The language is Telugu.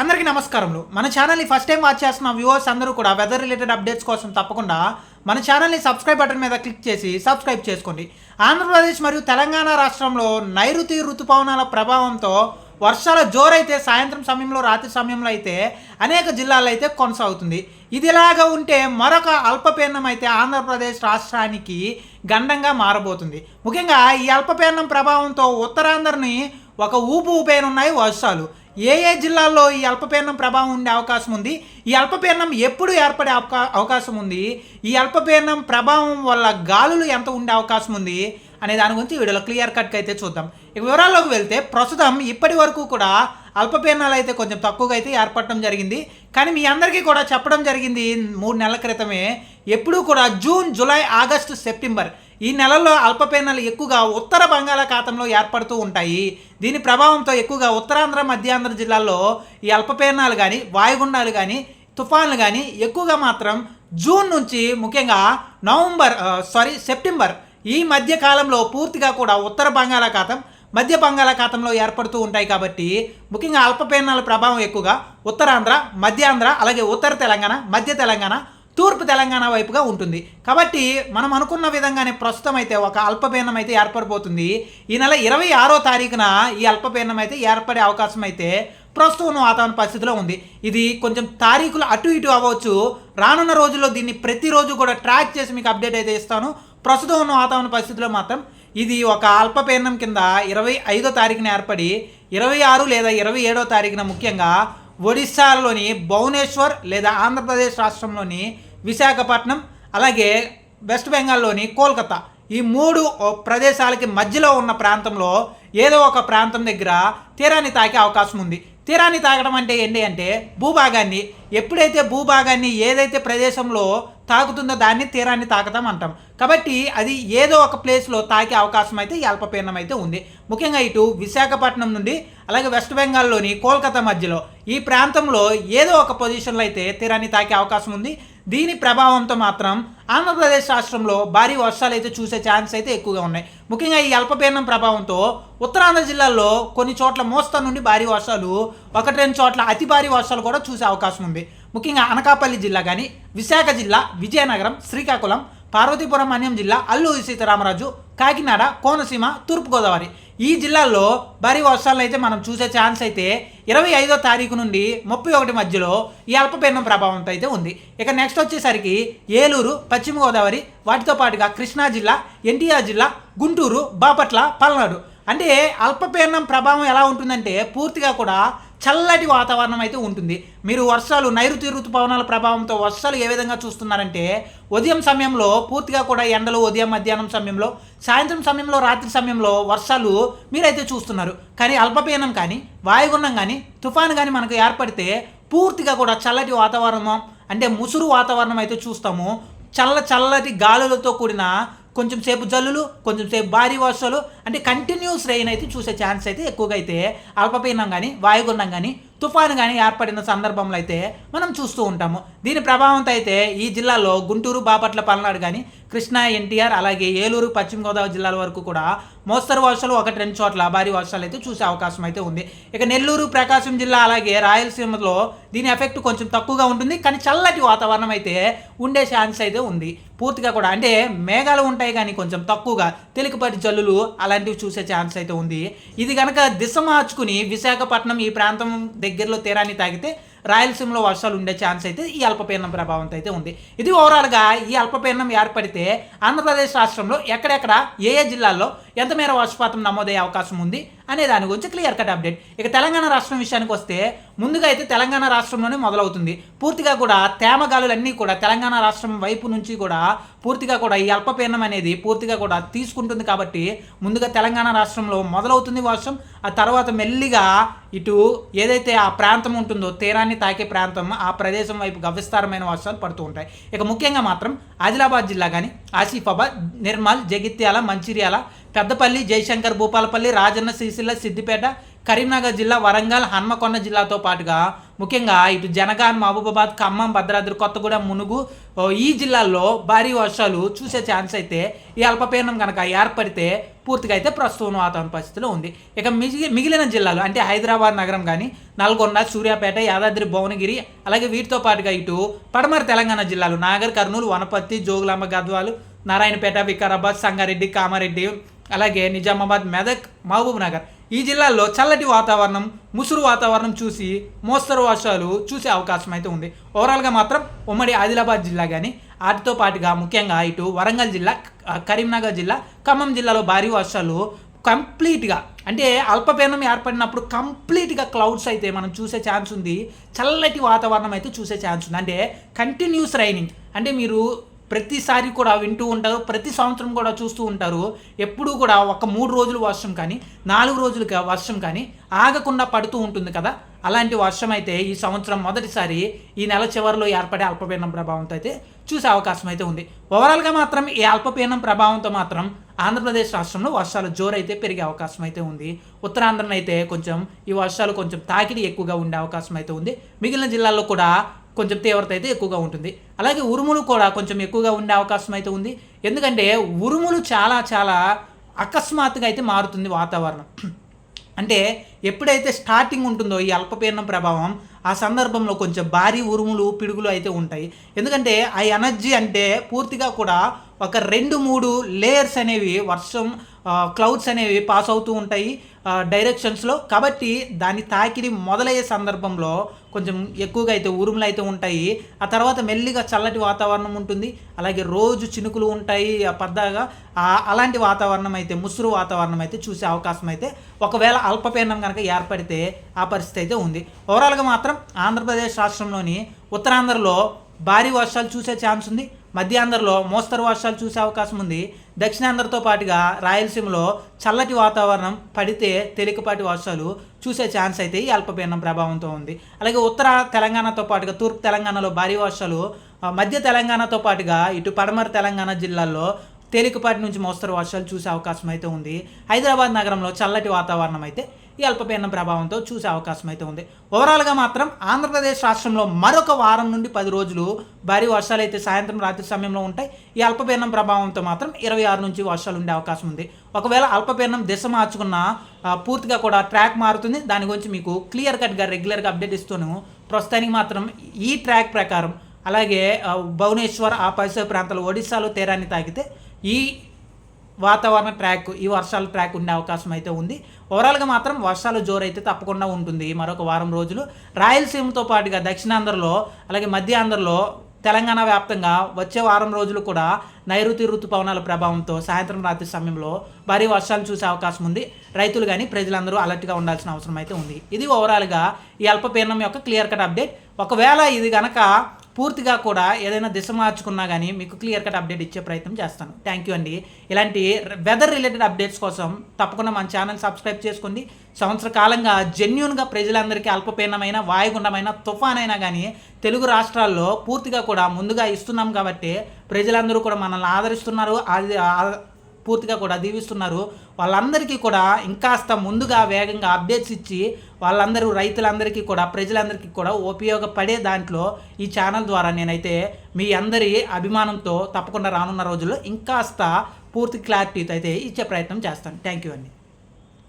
అందరికీ నమస్కారములు. మన ఛానల్ని ఫస్ట్ టైం వాచ్ చేస్తున్న వ్యూవర్స్ అందరూ కూడా వెదర్ రిలేటెడ్ అప్డేట్స్ కోసం తప్పకుండా మన ఛానల్ని సబ్స్క్రైబ్ బటన్ మీద క్లిక్ చేసి సబ్స్క్రైబ్ చేసుకోండి. ఆంధ్రప్రదేశ్ మరియు తెలంగాణ రాష్ట్రంలో నైరుతి ఋతుపవనాల ప్రభావంతో వర్షాల జోరైతే సాయంత్రం సమయంలో రాత్రి సమయంలో అయితే అనేక జిల్లాల్లో అయితే కొనసాగుతుంది. ఇది ఇలాగా ఉంటే మరొక అల్పపీడనం అయితే ఆంధ్రప్రదేశ్ రాష్ట్రానికి గండంగా మారబోతుంది. ముఖ్యంగా ఈ అల్పపీడనం ప్రభావంతో ఉత్తరాంధ్రని ఒక ఊపు ఊపేనున్నాయి వర్షాలు. ఏ ఏ జిల్లాల్లో ఈ అల్పపీడనం ప్రభావం ఉండే అవకాశం ఉంది? ఈ అల్పపీడనం ఎప్పుడు ఏర్పడే అవకా- అవకాశం ఉంది? ఈ అల్పపీడనం ప్రభావం వల్ల గాలులు ఎంత ఉండే అవకాశం ఉంది? అనే దాని గురించి వీడియోలో క్లియర్ కట్గా అయితే చూద్దాం. ఇక వివరాల్లోకి వెళ్తే ప్రస్తుతం ఇప్పటి వరకు కూడా అల్పపీడనాలు అయితే కొంచెం తక్కువగా అయితే ఏర్పడటం జరిగింది. కానీ మీ అందరికీ కూడా చెప్పడం జరిగింది మూడు నెలల క్రితమే. ఎప్పుడూ కూడా జూన్ జూలై ఆగస్టు సెప్టెంబర్ ఈ నెలల్లో అల్పపీడనాలు ఎక్కువగా ఉత్తర బంగాళాఖాతంలో ఏర్పడుతూ ఉంటాయి. దీని ప్రభావంతో ఎక్కువగా ఉత్తరాంధ్ర మధ్యాంధ్ర జిల్లాల్లో ఈ అల్పపీడనాలు కానీ వాయుగుండాలు కానీ తుఫాన్లు కానీ ఎక్కువగా మాత్రం జూన్ నుంచి ముఖ్యంగా నవంబర్ సారీ సెప్టెంబర్ ఈ మధ్య కాలంలో పూర్తిగా కూడా ఉత్తర బంగాళాఖాతం మధ్య బంగాళాఖాతంలో ఏర్పడుతూ ఉంటాయి కాబట్టి ముఖ్యంగా అల్పపీడనాల ప్రభావం ఎక్కువగా ఉత్తరాంధ్ర మధ్యాంధ్ర అలాగే ఉత్తర తెలంగాణ మధ్య తెలంగాణ తూర్పు తెలంగాణ వైపుగా ఉంటుంది. కాబట్టి మనం అనుకున్న విధంగానే ప్రస్తుతం అయితే ఒక అల్పపీడనం అయితే ఏర్పడిపోతుంది ఈ నెల ఇరవై ఆరో తారీఖున ఈ అల్పపీడనం అయితే ఏర్పడే అవకాశం అయితే ప్రస్తుతం ఉన్న వాతావరణ పరిస్థితిలో ఉంది. ఇది కొంచెం తారీఖులు అటు ఇటు అవ్వచ్చు. రానున్న రోజుల్లో దీన్ని ప్రతిరోజు కూడా ట్రాక్ చేసి మీకు అప్డేట్ అయితే ఇస్తాను. ప్రస్తుతం ఉన్న వాతావరణ పరిస్థితిలో మాత్రం ఇది ఒక అల్పపీడనం కింద ఇరవై ఐదో తారీఖున ఏర్పడి ఇరవై ఆరు లేదా ఇరవై ఏడో తారీఖున ముఖ్యంగా ఒడిశాలోని భువనేశ్వర్ లేదా ఆంధ్రప్రదేశ్ రాష్ట్రంలోని విశాఖపట్నం అలాగే వెస్ట్ బెంగాల్లోని కోల్కతా. ఈ మూడు ప్రదేశాలకి మధ్యలో ఉన్న ప్రాంతంలో ఏదో ఒక ప్రాంతం దగ్గర తీరాన్ని తాకే అవకాశం ఉంది. తీరాన్ని తాకడం అంటే ఏంటి అంటే భూభాగాన్ని. ఎప్పుడైతే భూభాగాన్ని ఏదైతే ప్రదేశంలో తాకుతుందో దాన్ని తీరాన్ని తాకటం అంటాం. కాబట్టి అది ఏదో ఒక ప్లేస్లో తాకే అవకాశం అయితే అల్పపీడనం అయితే ఉంది. ముఖ్యంగా ఇటు విశాఖపట్నం నుండి అలాగే వెస్ట్ బెంగాల్లోని కోల్కతా మధ్యలో ఈ ప్రాంతంలో ఏదో ఒక పొజిషన్లో అయితే తీరాన్ని తాకే అవకాశం ఉంది. దీని ప్రభావంతో మాత్రం ఆంధ్రప్రదేశ్ రాష్ట్రంలో భారీ వర్షాలు అయితే చూసే ఛాన్స్ అయితే ఎక్కువగా ఉన్నాయి. ముఖ్యంగా ఈ అల్పపీడనం ప్రభావంతో ఉత్తరాంధ్ర జిల్లాల్లో కొన్ని చోట్ల మోస్తా నుండి భారీ వర్షాలు ఒకటి రెండు చోట్ల అతి భారీ వర్షాలు కూడా చూసే అవకాశం ఉంది. ముఖ్యంగా అనకాపల్లి జిల్లా కానీ విశాఖ జిల్లా విజయనగరం శ్రీకాకుళం పార్వతీపురం అన్యం జిల్లా అల్లూరి సీతారామరాజు కాకినాడ కోనసీమ తూర్పుగోదావరి. ఈ జిల్లాల్లో భారీ వర్షాలను అయితే మనం చూసే ఛాన్స్ అయితే ఇరవై ఐదో తారీఖు నుండి ముప్పై ఒకటి మధ్యలో ఈ అల్పపీడనం ప్రభావంతో అయితే ఉంది. ఇక నెక్స్ట్ వచ్చేసరికి ఏలూరు పశ్చిమ గోదావరి వాటితో పాటుగా కృష్ణా జిల్లా ఎన్టీఆర్ జిల్లా గుంటూరు బాపట్ల పల్నాడు. అంటే అల్పపీడనం ప్రభావం ఎలా ఉంటుందంటే పూర్తిగా కూడా చల్లటి వాతావరణం అయితే ఉంటుంది. మీరు వర్షాలు నైరుతి ఋతుపవనాల ప్రభావంతో వర్షాలు ఏ విధంగా చూస్తున్నారంటే ఉదయం సమయంలో పూర్తిగా కూడా ఎండలు ఉదయం మధ్యాహ్నం సమయంలో సాయంత్రం సమయంలో రాత్రి సమయంలో వర్షాలు మీరైతే చూస్తున్నారు. కానీ అల్పపీడనం కానీ వాయుగుండం కానీ తుఫాను కానీ మనకు ఏర్పడితే పూర్తిగా కూడా చల్లటి వాతావరణం అంటే ముసురు వాతావరణం అయితే చూస్తాము. చల్ల చల్లటి గాలులతో కూడిన కొంచెం సేపు జల్లులు కొంచెం సేపు భారీ వర్షాలు అంటే కంటిన్యూస్ రెయిన్ అయితే చూసే ఛాన్స్ అయితే ఎక్కువగా అయితే అల్పపీడనం కానీ వాయుగుండం కానీ తుఫాను కానీ ఏర్పడిన సందర్భంలో అయితే మనం చూస్తూ ఉంటాము. దీని ప్రభావంతో అయితే ఈ జిల్లాలో గుంటూరు బాపట్ల పల్నాడు కానీ కృష్ణా ఎన్టీఆర్ అలాగే ఏలూరు పశ్చిమ గోదావరి జిల్లాల వరకు కూడా మోస్తరు వర్షాలు ఒకటి రెండు చోట్ల భారీ వర్షాలు అయితే చూసే అవకాశం అయితే ఉంది. ఇక నెల్లూరు ప్రకాశం జిల్లా అలాగే రాయలసీమలో దీని ఎఫెక్ట్ కొంచెం తక్కువగా ఉంటుంది. కానీ చల్లటి వాతావరణం అయితే ఉండే ఛాన్స్ అయితే ఉంది. పూర్తిగా కూడా అంటే మేఘాలు ఉంటాయి కానీ కొంచెం తక్కువగా తేలికపాటి జల్లులు అలాంటివి చూసే ఛాన్స్ అయితే ఉంది. ఇది కనుక దిశ మార్చుకుని విశాఖపట్నం ఈ ప్రాంతం దగ్గరలో తీరాన్ని తాగితే రాయలసీమలో వర్షాలు ఉండే ఛాన్స్ అయితే ఈ అల్పపీడనం ప్రభావంతో అయితే ఉంది. ఇది ఓవరాల్గా ఈ అల్పపీడనం ఏర్పడితే ఆంధ్రప్రదేశ్ రాష్ట్రంలో ఎక్కడెక్కడ ఏ ఏ జిల్లాల్లో ఎంత మేర వర్షపాతం నమోదయ్యే అవకాశం ఉంది? అనే దాని గురించి క్లియర్ కట్ అప్డేట్ ఇక తెలంగాణ రాష్ట్రం విషయానికి వస్తే ముందుగా అయితే తెలంగాణ రాష్ట్రంలోనే మొదలవుతుంది. పూర్తిగా కూడా తేమ గాలులన్నీ కూడా తెలంగాణ రాష్ట్రం వైపు నుంచి కూడా పూర్తిగా కూడా ఈ అల్పపీడనం అనేది పూర్తిగా కూడా తీసుకుంటుంది కాబట్టి ముందుగా తెలంగాణ రాష్ట్రంలో మొదలవుతుంది వర్షం. ఆ తర్వాత మెల్లిగా ఇటు ఏదైతే ఆ ప్రాంతం ఉంటుందో తీరాన్ని తాకే ప్రాంతం ఆ ప్రదేశం వైపు గవ్యస్తారమైన వర్షాలు పడుతూ ఉంటాయి. ఇక ముఖ్యంగా మాత్రం ఆదిలాబాద్ జిల్లా కానీ ఆసిఫాబాద్ నిర్మల్ జగిత్యాల మంచిర్యాల పెద్దపల్లి జయశంకర్ భూపాలపల్లి రాజన్న సిరిసిల్ల సిద్దిపేట కరీంనగర్ జిల్లా వరంగల్ హన్మకొండ జిల్లాతో పాటుగా ముఖ్యంగా ఇటు జనగాన్ మహబూబాబాద్ ఖమ్మం భద్రాద్రి కొత్తగూడెం మునుగు ఈ జిల్లాల్లో భారీ వర్షాలు చూసే ఛాన్స్ అయితే ఈ అల్పపీడనం కనుక ఏర్పడితే పూర్తిగా అయితే ప్రస్తుతం వాతావరణ పరిస్థితిలో ఉంది. ఇక మిగి మిగిలిన జిల్లాలు అంటే హైదరాబాద్ నగరం కానీ నల్గొండ సూర్యాపేట యాదాద్రి భువనగిరి అలాగే వీటితో పాటుగా ఇటు పడమర తెలంగాణ జిల్లాలు నాగర్ కర్నూలు వనపర్తి జోగులాంబ గద్వాలు నారాయణపేట వికారాబాద్ సంగారెడ్డి కామారెడ్డి అలాగే నిజామాబాద్ మెదక్ మహబూబ్ నగర్. ఈ జిల్లాల్లో చల్లటి వాతావరణం ముసురు వాతావరణం చూసి మోస్తరు వర్షాలు చూసే అవకాశం అయితే ఉంది. ఓవరాల్గా మాత్రం ఉమ్మడి ఆదిలాబాద్ జిల్లా కానీ వాటితో పాటుగా ముఖ్యంగా ఇటు వరంగల్ జిల్లా కరీంనగర్ జిల్లా ఖమ్మం జిల్లాలో భారీ వర్షాలు కంప్లీట్గా అంటే అల్పపీడనం ఏర్పడినప్పుడు కంప్లీట్గా క్లౌడ్స్ అయితే మనం చూసే ఛాన్స్ ఉంది. చల్లటి వాతావరణం అయితే చూసే ఛాన్స్ ఉంది. అంటే కంటిన్యూస్ రైనింగ్ అంటే మీరు ప్రతిసారి కూడా వింటూ ఉంటారు ప్రతి సంవత్సరం కూడా చూస్తూ ఉంటారు. ఎప్పుడూ కూడా ఒక మూడు రోజులు వర్షం కానీ నాలుగు రోజులుగా వర్షం కానీ ఆగకుండా పడుతూ ఉంటుంది కదా. అలాంటి వర్షం అయితే ఈ సంవత్సరం మొదటిసారి ఈ నెల చివరిలో ఏర్పడే అల్పపీడనం ప్రభావంతో అయితే చూసే అవకాశం అయితే ఉంది. ఓవరాల్గా మాత్రం ఈ అల్పపీడనం ప్రభావంతో మాత్రం ఆంధ్రప్రదేశ్ రాష్ట్రంలో వర్షాలు జోరైతే పెరిగే అవకాశం అయితే ఉంది. ఉత్తరాంధ్రన అయితే కొంచెం ఈ వర్షాలు కొంచెం తాకిడి ఎక్కువగా ఉండే అవకాశం అయితే ఉంది. మిగిలిన జిల్లాల్లో కూడా కొంచెం తీవ్రత అయితే ఎక్కువగా ఉంటుంది. అలాగే ఉరుములు కూడా కొంచెం ఎక్కువగా ఉండే అవకాశం అయితే ఉంది. ఎందుకంటే ఉరుములు చాలా చాలా అకస్మాత్తుగా అయితే మారుతుంది వాతావరణం. అంటే ఎప్పుడైతే స్టార్టింగ్ ఉంటుందో ఈ అల్పపీడనం ప్రభావం ఆ సందర్భంలో కొంచెం భారీ ఉరుములు పిడుగులు అయితే ఉంటాయి. ఎందుకంటే ఆ ఎనర్జీ అంటే పూర్తిగా కూడా ఒక రెండు మూడు లేయర్స్ అనేవి వర్షం క్లౌడ్స్ అనేవి పాస్ అవుతూ ఉంటాయి. డైరెక్షన్స్లో కాబట్టి దాని తాకిడి మొదలయ్యే సందర్భంలో కొంచెం ఎక్కువగా అయితే ఉరుములు అయితే ఉంటాయి. ఆ తర్వాత మెల్లిగా చల్లటి వాతావరణం ఉంటుంది. అలాగే రోజు చినుకులు ఉంటాయి ఆ పద్దాగా. అలాంటి వాతావరణం అయితే ముసురు వాతావరణం అయితే చూసే అవకాశం అయితే ఒకవేళ అల్పపీడనం కనుక ఏర్పడితే ఆ పరిస్థితి అయితే ఉంది. ఓవరాల్గా మాత్రం ఆంధ్రప్రదేశ్ రాష్ట్రంలోని ఉత్తరాంధ్రలో భారీ వర్షాలు చూసే ఛాన్స్ ఉంది. మధ్యాంధ్రలో మోస్తరు వర్షాలు చూసే అవకాశం ఉంది. దక్షిణాంధ్రతో పాటుగా రాయలసీమలో చల్లటి వాతావరణం పడితే తేలికపాటి వర్షాలు చూసే ఛాన్స్ అయితే ఈ అల్పపీడనం ప్రభావంతో ఉంది. అలాగే ఉత్తర తెలంగాణతో పాటుగా తూర్పు తెలంగాణలో భారీ వర్షాలు మధ్య తెలంగాణతో పాటుగా ఇటు పడమర తెలంగాణ జిల్లాల్లో తేలికపాటి నుంచి మోస్తరు వర్షాలు చూసే అవకాశం అయితే ఉంది. హైదరాబాద్ నగరంలో చల్లటి వాతావరణం అయితే ఈ అల్పపీడనం ప్రభావంతో చూసే అవకాశం అయితే ఉంది. ఓవరాల్గా మాత్రం ఆంధ్రప్రదేశ్ రాష్ట్రంలో మరొక వారం నుండి పది రోజులు భారీ వర్షాలు అయితే సాయంత్రం రాత్రి సమయంలో ఉంటాయి. ఈ అల్పపీడనం ప్రభావంతో మాత్రం ఇరవై ఆరు నుంచి వర్షాలు ఉండే అవకాశం ఉంది. ఒకవేళ అల్పపీడనం దిశ మార్చుకున్న పూర్తిగా కూడా ట్రాక్ మారుతుంది. దాని గురించి మీకు క్లియర్ కట్గా రెగ్యులర్గా అప్డేట్ ఇస్తూను. ప్రస్తుతానికి మాత్రం ఈ ట్రాక్ ప్రకారం అలాగే భువనేశ్వర్ ఆ పరిసర ప్రాంతాలు ఒడిశాలో తీరాన్ని తాకితే ఈ వాతావరణ ట్రాక్ ఈ వర్షాల ట్రాక్ ఉండే అవకాశం అయితే ఉంది. ఓవరాల్గా మాత్రం వర్షాలు జోరైతే తప్పకుండా ఉంటుంది. మరొక వారం రోజులు. రాయలసీమతో పాటుగా దక్షిణాంధ్రలో అలాగే మధ్యాంధ్రలో తెలంగాణ వ్యాప్తంగా వచ్చే వారం రోజులు కూడా నైరుతి ఋతుపవనాల ప్రభావంతో సాయంత్రం రాత్రి సమయంలో భారీ వర్షాలు చూసే అవకాశం ఉంది. రైతులు కానీ ప్రజలందరూ అలర్ట్గా ఉండాల్సిన అవసరం అయితే ఉంది. ఇది ఓవరాల్గా ఈ అల్పపీడనం యొక్క క్లియర్ కట్ అప్డేట్. ఒకవేళ ఇది కనుక పూర్తిగా కూడా ఏదైనా దిశ మార్చుకున్నా కానీ మీకు క్లియర్ కట్ అప్డేట్ ఇచ్చే ప్రయత్నం చేస్తాను. థ్యాంక్ యూ అండి. ఇలాంటి వెదర్ రిలేటెడ్ అప్డేట్స్ కోసం తప్పకుండా మన ఛానల్ సబ్స్క్రైబ్ చేసుకోండి. సంవత్సర కాలంగా జెన్యున్గా ప్రజలందరికీ అల్పపీడనమైన వాయుగుండమైన తుఫాన్ అయినా కానీ తెలుగు రాష్ట్రాల్లో పూర్తిగా కూడా ముందుగా ఇస్తున్నాం కాబట్టి ప్రజలందరూ కూడా మనల్ని ఆదరిస్తున్నారు. అది ఆ- పూర్తిగా కూడా దీవిస్తున్నారు. వాళ్ళందరికీ కూడా ఇంకాస్త ముందుగా వేగంగా అప్డేట్స్ ఇచ్చి వాళ్ళందరూ రైతులందరికీ కూడా ప్రజలందరికీ కూడా ఉపయోగపడే దాంట్లో ఈ ఛానల్ ద్వారా నేనైతే మీ అందరి అభిమానంతో తప్పకుండా రానున్న రోజుల్లో ఇంకాస్త పూర్తి క్లారిటీతో అయితే ఇచ్చే ప్రయత్నం చేస్తాను. థ్యాంక్ యూ అండి.